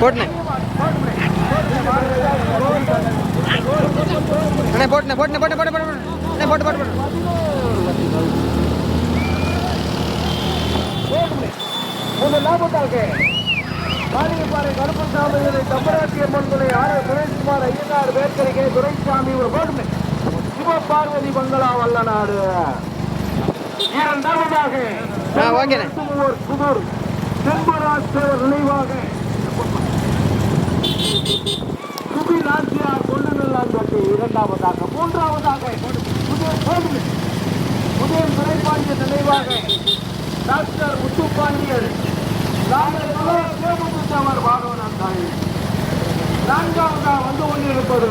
போட்டுனே அண்ணே போட்டுனே போட்டுனே போட்டு போட்டு போட்டு போட்டு. போட்டு போட்டு போட்டு முதலாவதாக காளியப்பாறை கருப்பசாமிகளை தம்பராட்சி அம்மன் துணை ஆர் சுரேஷ்குமார் ஐயனார் வேர்க்கரிகை துரைசாமி ஒரு போடுமே சிவபார்வதி பங்களா வல்லநாடு இரண்டாவதாக புதூர் செம்பராஜ் தேவர் நினைவாக சுபி நாச்சியார் இரண்டாவதாக மூன்றாவதாக புதிய போடுமே புதிய துறைப்பாண்டிய நினைவாக. டாக்டர் முத்துப்பாண்டியன் தேவமுத்தவர் பாகவனான் தாய். நான்காவதா வந்து கொண்டிருப்பது.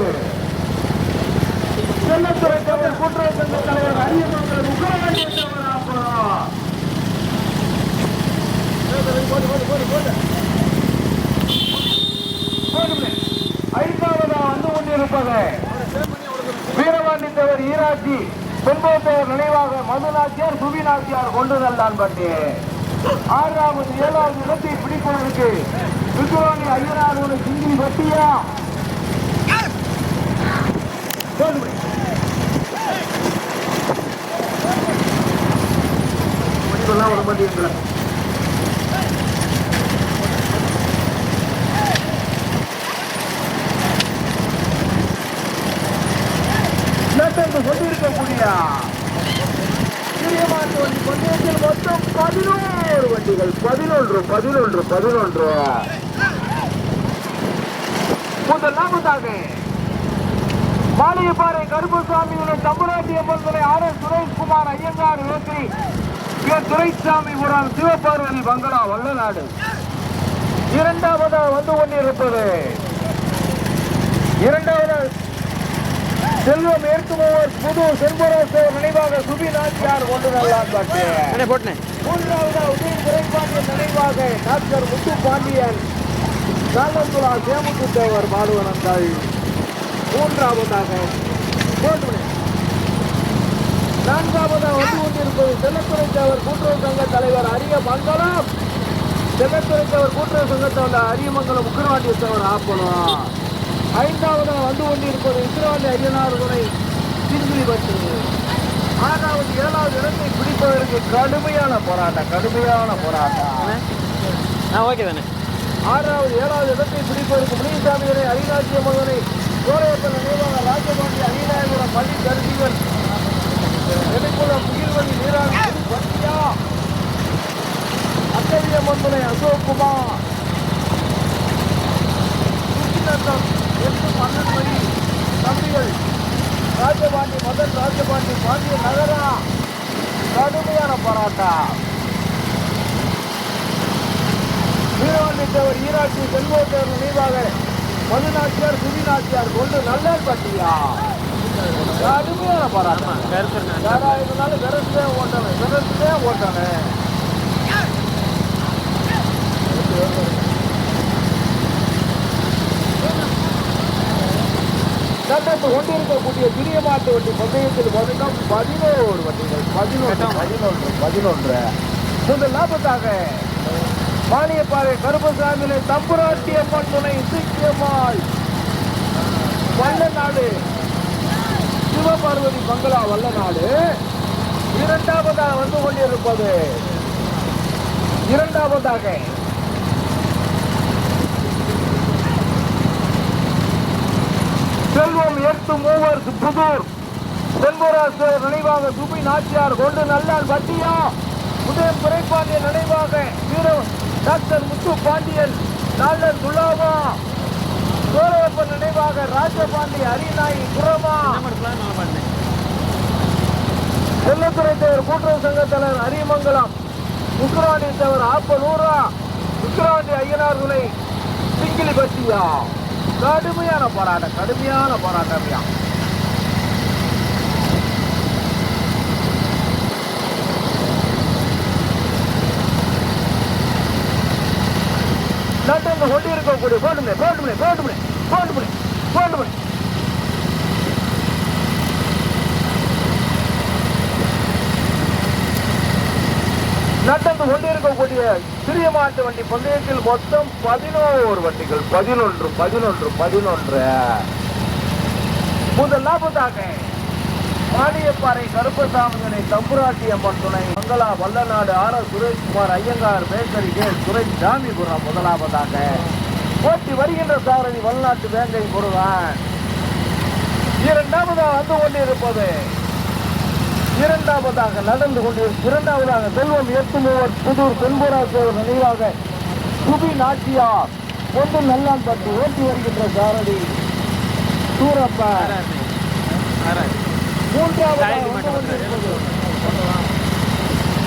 செல்லத்துறை தேவர் கூட்டுறவு சங்க தலைவர் அரியமங்கலம் உக்கரவாண்டியத்தவர் ஆப்பா ஐந்தாவதா வந்து கொண்டிருப்பது. வீரபாண்டி தேவர் ஈராட்சி பெண்போத்தவர் நினைவாக மதுநாச்சியார் சுபிநாச்சியார் கொண்டு நல்லான் பட்டி ஆறாவது ஏழாவது இடத்தை பிடிப்பதற்கு விஜயவாணி ஐயனாரோட ஒரு சிங்கி பட்டியா போதுமே. இப்பெல்லாம் ஒரு மதியம் நடந்து பந்தயத்தில் மொத்தம் பதினோரு வண்டிகள். பதினொன்று பதினொன்று பதினொன்று. முதலாவதாக மாளிகைப்பாறை கருப்பசாமியுடைய தம்பராட்டி அம்மன் துறை ஆர் எஸ் சுரேஷ்குமார் ஐயங்கார் வேற்றி கே துரைசாமிபுரம் சிவபார்வதி பங்களா வல்லநாடு இரண்டாவதாக வந்து கொண்டிருப்பது. இரண்டாவது செல்வம் ஏற்குமவர் புது செல்வராசர் நினைவாக சுபி நாச்சியார் கொண்டு நல்லான் பட்டு மூன்றாவது உதய துரைப்பாண்டியன் நினைவாக டாக்டர் முத்து பாண்டியன் காலந்துலா சேமுத்து தேவர் மாடுவனந்தாள் மூன்றாவதாக. நான்காவதாக வந்து கொண்டிருப்பது செல்லத்துறை தேவர் கூட்டுறவு சங்க தலைவர் அரிய மங்கலம் செல்லத்துறை தேவர் கூட்டுறவு சங்கத்தோட அரியமங்கலம் உக்கரவாண்டிய தேவர் ஆப்பலம் ஐந்தாவதாக வந்து கொண்டிருப்பது உக்கரவாண்டி ஐயனார் துணை சிங்கிலி பட்டு ஆறாவது ஏழாவது இடத்தை பிடிப்பதற்கு கடுமையான போராட்டம் கடுமையான போராட்டம். ஓகே தானே. ஆறாவது ஏழாவது இடத்தை பிடிப்பதற்கு முனிசாமிகளை அரிநாச்சிய மகனை கோரையப்பன் நினைவாக ராஜபாண்டி அரிநாயகுரம் பள்ளி கருதிகள் நெடுக்குளம் முகில்வழி நீராணி பத்தியா அக்கவிய மந்தனை அசோக்குமார். சுக்கிநத்தம் எட்டு பன்னெண்டு மணி தம்பிகள் ராஜபாண்டி மதன் ராஜபாண்டி பாண்டிய நகரா. கடுமையான போராட்டம். வீரவாண்டித்தவர் ஈராட்சி செல்வோத்தவர் நினைவாக மதுநாச்சியார் சுதிநாச்சியார் கொண்டு நல்ல பட்டியா கடுமையான போராட்டம். யாரா இருந்தாலும் விரசுதே ஓட்டணும் விரசுதே ஓட்டணும். நடந்து கொண்டிருக்கக்கூடிய சிறிய மாட்டு வண்டி பந்தயத்தில் மொத்தம் பதினோரு வண்டிகள். பதினொன்று. பதினொன்று பதினொன்று. முதல் லாபத்தாக மானியப்பாறை கருப்பசாமியிலே தம்புராட்டி அம்மன் துணை சீக்கியம்மாள் வல்லநாடு சிவபார்வதி பங்களா வல்லநாடு இரண்டாவதாக வந்து கொண்டிருப்பது. இரண்டாவதாக செல்வம் எட்டு மூவர் புதூர் செல்வராசர் நினைவாக சுபி நாச்சியார் கொண்டு நல்லால் பட்டியா உதயம் துரைப்பாண்டியன் நினைவாக வீர டாக்டர் முத்து பாண்டியன் நாளர் துலாமா சோழப்பன் நினைவாக ராஜபாண்டி அரிநாயி குரமா செல்லத்துறை தேவர் கூட்டுறவு சங்க தலைவர் அரியமங்கலம். உக்ராண்டி தேவர் ஆப்பலூரா. உக்ராண்டி ஐயனார் துணை. சிங்கிலி பட்டியா கடுமையான போராட்டம் கடுமையான போராட்டம் லண்டன்ல ஒட்டி இருக்கக்கூடிய போட்டுமே போட்டுமே போட்டுமே போட்டுமே போட்டுமே லண்டன்ல ஒட்டி இருக்கக்கூடிய சிறிய மாட்டு வண்டி பந்தயத்தில் மொத்தம் பதினோரு வண்டிகள். பதினொன்று பதினொன்று பதினொன்று. முதலாவதாக மானியப்பாறை கருப்பசாமியனை தம்புராட்டி அம்மன் துணை. Mangala Vallanadu R S Sureshkumar Iyengar bakery K Suresh ஜாமிபுரம் முதலாவதாக போட்டி வருகின்ற சாரதி வல்நாட்டு வேங்கை முருகன். இரண்டாவதாக வந்து கொண்டிருப்பது. இரண்டாவதாக நடந்து கொண்டு இரண்டாவதாக செல்வம் எட்டுமூவர் புதூர் தென்புராசேவர் நினைவாக சுபி நாச்சியார் ஒன்று நல்லாம்பட்டு ஓட்டி வருகின்ற சாரதி வந்து கொண்டிருப்பது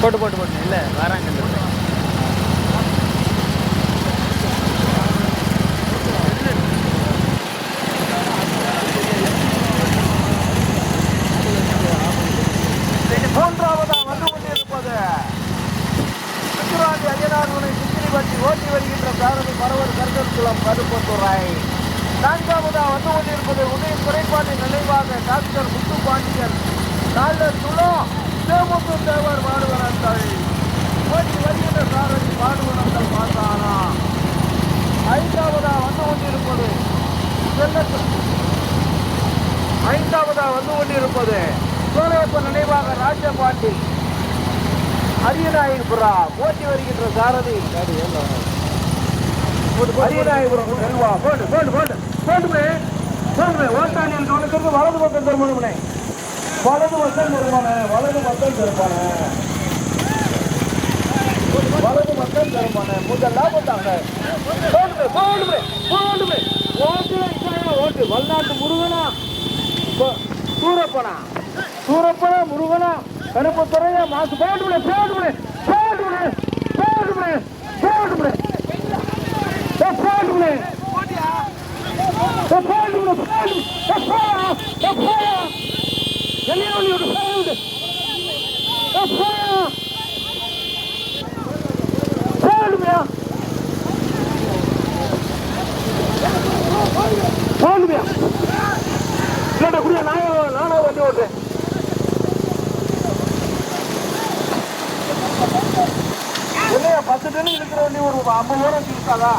போட்டு போட்டு போட்டு இல்லை வராங்க மூன்றாவதாக வந்து கொண்டிருப்பது சித்துராண்டி அய்யனார் துணை சித்திரி வண்டி ஓட்டி வருகின்ற சாரதி பரவர் கருங்கல்குளம் கருப்பத்துறை நான்காவதாக வந்து கொண்டிருப்பது உதய குறைபாட்டின் நினைவாக டாக்டர் முத்து பாண்டியன் டாக்டர் துளோ தேமுத்து தேவர் பாடுவனங்கள் ஓட்டி வருகின்ற சாரதி பாடுவனங்கள் பார்த்தானா ஐந்தாவதாக வந்து கொண்டிருப்பது ஐந்தாவதாக வந்து கொண்டிருப்பது சோழப்ப நினைவாக ராஜபாண்டி அரியநாயகபுரா போட்டி வருகின்ற சாரதி. அரியநாயகபுரம் செல்வா போட்டு போட்டு போட்டு போட்டுமே போட்டுமே ஓட்டாணியில் கவனிக்கிறது வலது பக்கம் திருமணமே வலது பக்கம் திருமண வலது பக்கம் திருமண வலது பக்கம் திருமண முதல் லாபத்தாங்க போட்டுமே போட்டுமே போட்டுமே ஓட்டு ஓட்டு. வல்லாட்டு முருகனா. சூரப்பனா. சூரப்பனா முருகனா. கருப்பத்துறையா மாசு போட்டுவிடு போட்டுவிடு போட்டுவிடு போட்டுவிடு போட்டுவிடு. போட்டுவிடு. போட்டுவிடு போட்டுவிடு. நம்ம ஊரை தீர்த்தாதா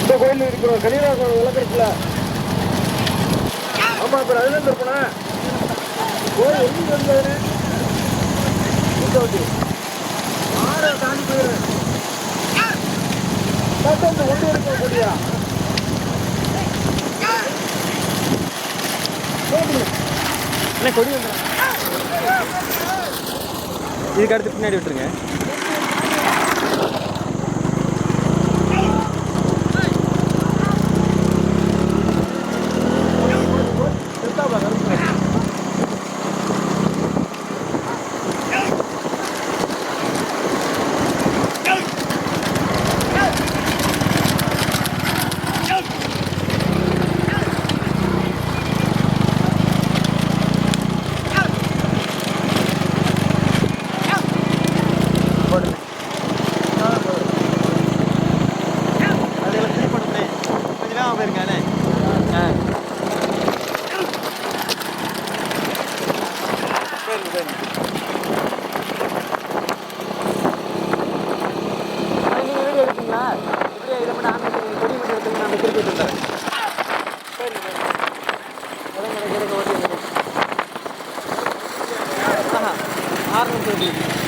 இந்த கோயில் இருக்கிறோம் கலிராசன் விளக்கிறதுல ஆமா அப்புறம் அதுல இருந்து இருப்பனா? கோயில் எங்க வந்தாரு ஆறு தாண்டி போயிடுறேன். தொடர்ந்து கொண்டு இருக்கக்கூடிய கொடி இதுக்கு அடுத்து பின்னாடி விட்டுருங்க. ஆரம்பிச்சு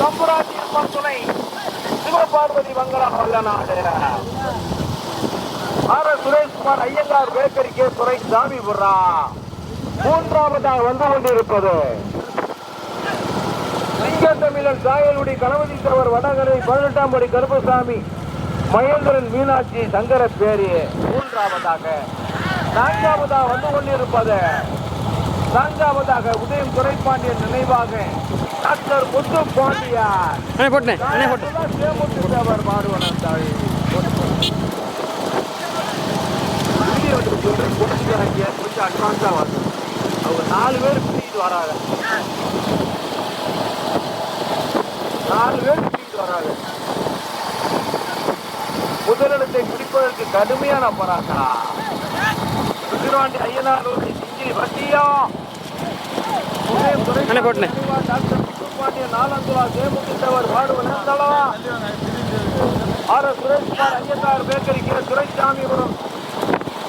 தம்புராட்டி அம்மன் துணை. Sivaparvathi Mangala Vallanadu R S Sureshkumar Iyengar K Duraisamypuram மூன்றாவதாக வந்து கொண்டிருப்பது. சிங்கத்தமிழன் சாயலுடி கணபதி தவர் வடகரை பதினெட்டாம் படி கருப்பசாமி மகேந்திரன் மீனாட்சி சங்கர பேரி மூன்றாவதாக. நான்காவதாக வந்து கொண்டிருப்பது. நான்காவதாக உதயம் துரைப்பாண்டியன் நினைவாக. டாக்டர் முத்து பாண்டியார் அண்ணே போட்டேன் அண்ணே போட்டேன் தேமுத்து தேவர் பாடுவனர் தாய் வீடியோ எடுத்து சொல்றேன் பொறுத்துக்காரங்க கொஞ்சம் அட்வான்ஸாக வரும் அவங்க நாலு பேர் பிடிக்கிட்டு வராங்க நாலு பேர் பிடிக்கிட்டு வராங்க முதலிடத்தை பிடிப்பதற்கு கடுமையான போராட்டம் விக்கிரவாண்டி சிங்கிலி வட்டியா அண்ணே, போட்டுனே. டாக்டர் பாண்டிய நாலந்துவா தேமுதித்தவர் வாடுவனந்தளா ஆர் எஸ் சுரேஷ்குமார் ஐயத்தார் bakery K. Duraisamypuram.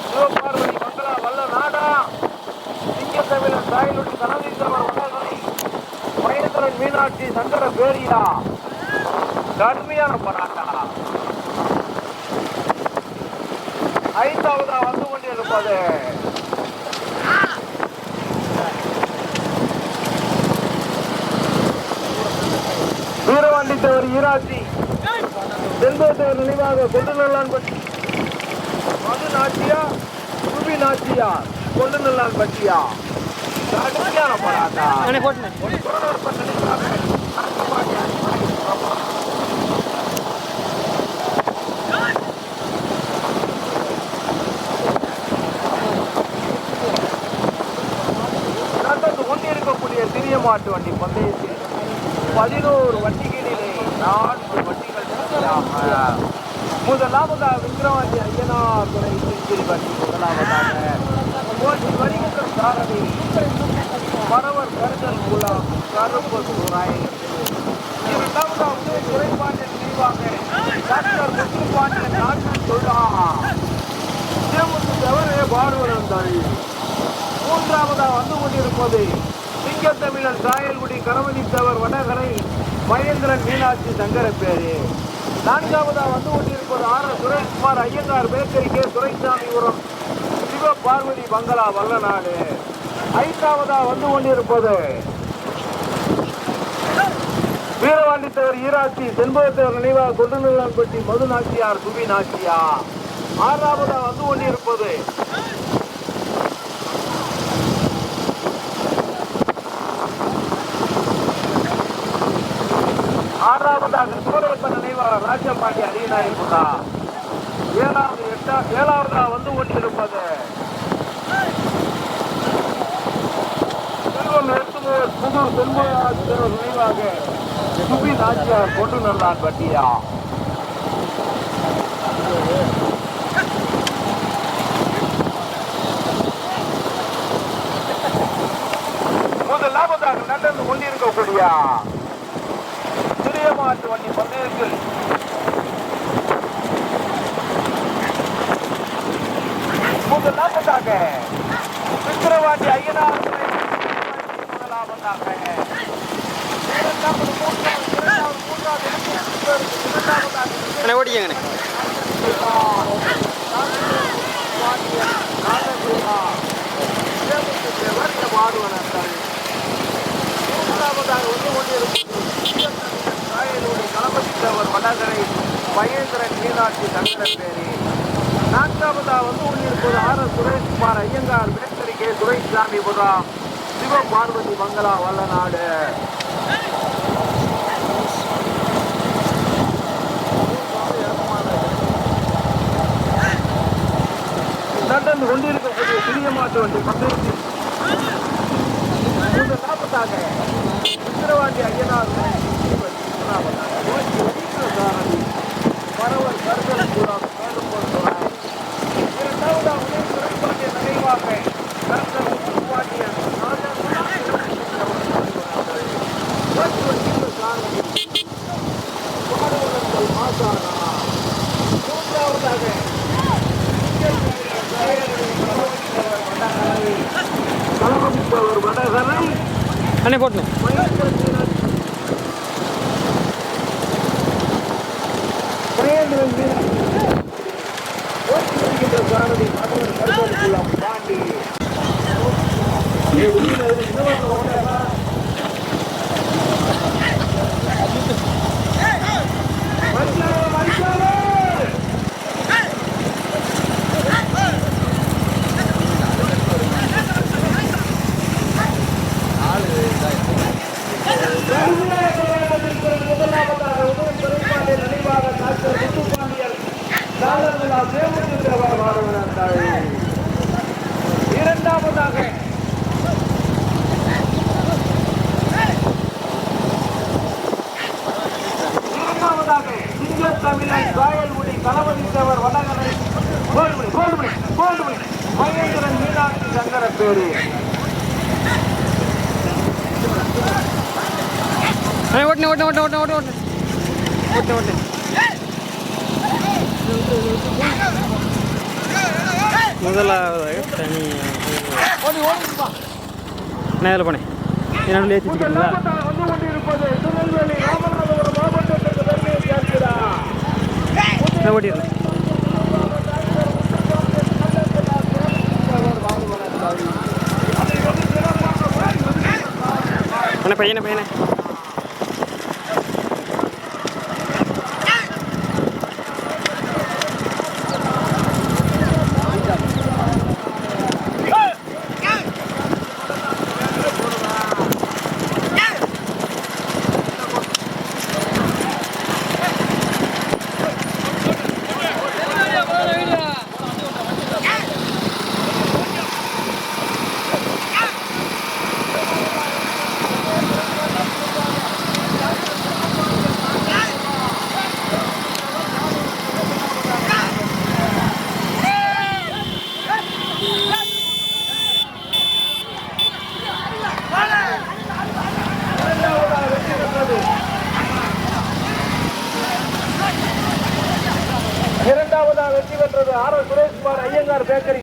Sivaparvathi Mangala Vallanadu சிங்கத்தமிழன் Sayalkudi கனவீசவர் வடகரை மகேந்திரன் மீனாட்சி சங்கர பேரியா. கடுமையான போராட்டம். ஐந்தாவதா வந்து கொண்டிருப்பது. வீரவாண்டித்தவர் ஈராட்சி செண்பகத்தவர் நினைவாக கொண்டு நல்லான்பட்டி மது நாச்சியா சுபி நாச்சியா கொண்டு நல்லான்பட்டியா கடுமையான போராட்டம் சிறிய மாட்டு வண்டி பந்தயத்தில் பதினோரு வண்டிகளிலே நான்கு வண்டிகள் சரியாக முதலாவதாக விக்ரவாண்டி ஐயனார் துறை சிங்கிரி வண்டி முதலாவதாக ஓட்டி வருகின்ற சாரதி பரவர் கருதல் மூலம் கருப்பு துறை இரண்டாவதாக வந்து நினைவாக டாக்டர் முத்துப்பாண்டியன் நாட்டில் சொல்லா தேமுத்து தவறே பாடுவனந்தாள் மூன்றாவதாக வந்து கொண்டிருப்பது சிங்கத்தமிழன் சாயல்குடி கணவனித்தவர் வடகரை மகேந்திரன் மீனாட்சி சங்கரப்பேரி. நான்காவதா வந்து கொண்டிருப்பது R Sureshkumar Iyengar bakery K. Duraisamypuram Siva Parvathi பங்களா வல்லநாடு ஐந்தாவதா வந்து கொண்டிருப்பது வீரவாண்டித்தவர் ஈராட்சி செண்பகத்தவர் நினைவாக கொண்டுநல்லான்பட்டி மது நாச்சியார் சுபி நாச்சியா ஆறாவதாக வந்து கொண்டிருப்பது ஆறாவதாக சூரப்ப நினைவாளர் ராஜபாண்டி அரியநாயகுடா ஏழாவது எட்டா ஏழாவதா வந்து கொண்டிருப்பது செல்வம் எழுத்துமுவர் புதூர் செல்வராஜர் நினைவாக சுபி நாச்சியார் கொண்டு நல்லான் பட்டியா லாபத்தாக நடந்து கொண்டிருக்கக்கூடிய சிறிய மாட்டு வண்டி பந்தயத்தில் முதலாவதாக விக்கிரவாண்டி ஐயனார் துணை முதலாவதாக இரண்டாவது மூன்றாவது இரண்டாவது மூன்றாவது இரண்டாவதாக அண்ணே வடகரை மகேந்திரன் மீனாட்சி சங்கரப்பேரி நான்காவதா வந்து உள்ளிருப்பது ஆர் எஸ் சுரேஷ்குமார் ஐயங்கார் மேற்கரி துரைசாமி துரைசாமிபுரம் சிவ பார்வதி மங்களா வல்லநாடு நடந்து கொண்டிருக்கக்கூடிய சிறிய மாட்டு வண்டி பத்திரிகை மூன்று நாற்பதாக விக்கிரவாண்டி ஐயனார் முதலாவதாக நோக்கி வருகிற சாரதி பரவல் கருதல் கூடம் வேலும்போல் துறை இரண்டாவதாக உதய துறைப்பாண்டிய நினைவாக கருதல் பாண்டியன் நோக்கி வருகிற சாரதி பாடுவதற்கு மாசானா மூன்றாவதாக காவலித்தவர் வடகரை அண்ணே போட்டு மகேந்திரன் வீரன் பாண்டி இரண்டாவதாக. இரண்டாவதாக சிங்க தமிழன் காயல்குடி களவழித்தவர் வடகரை கோல்மணி கோல்மணி கோல்மணி மகேந்திரன் மீனாட்சி சங்கர பேரு. அண்ணே ஓட்டுனே ஓட்டுனே ஓட்டுனே ஓட்டு ஓட்டுனே. முதலாவதாக தனி நேரில் போனேன். என்னால் ஏற்றி வச்சுக்கிறீங்களா ஓட்டிடுறேன். பையனை பையனை.